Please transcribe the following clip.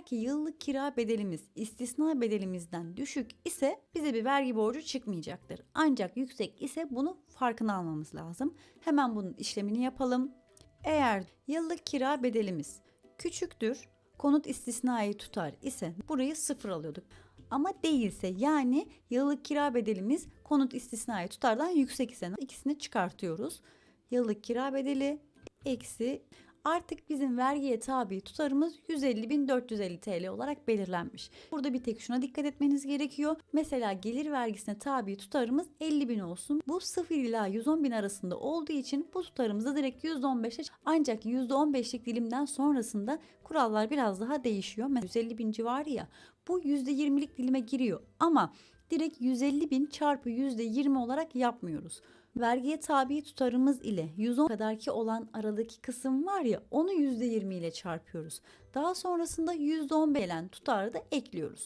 Eğer ki yıllık kira bedelimiz istisna bedelimizden düşük ise bize bir vergi borcu çıkmayacaktır. Ancak yüksek ise bunu farkına almamız lazım. Hemen bunun işlemini yapalım. Eğer yıllık kira bedelimiz küçüktür, konut istisnai tutar ise burayı sıfır alıyorduk. Ama değilse yani yıllık kira bedelimiz konut istisnai tutardan yüksek ise ikisini çıkartıyoruz. Yıllık kira bedeli eksi artık bizim vergiye tabi tutarımız 150.450 TL olarak belirlenmiş. Burada bir tek şuna dikkat etmeniz gerekiyor. Mesela gelir vergisine tabi tutarımız 50.000 olsun. Bu 0 ila 110.000 arasında olduğu için bu tutarımızı direkt %15'e ancak %15'lik dilimden sonrasında kurallar biraz daha değişiyor. Mesela 150.000 civarı ya bu %20'lik dilime giriyor ama direkt 150 bin çarpı %20 olarak yapmıyoruz. Vergiye tabi tutarımız ile 110 kadarki olan aradaki kısım var ya onu %20 ile çarpıyoruz. Daha sonrasında %10 gelen tutarı da ekliyoruz.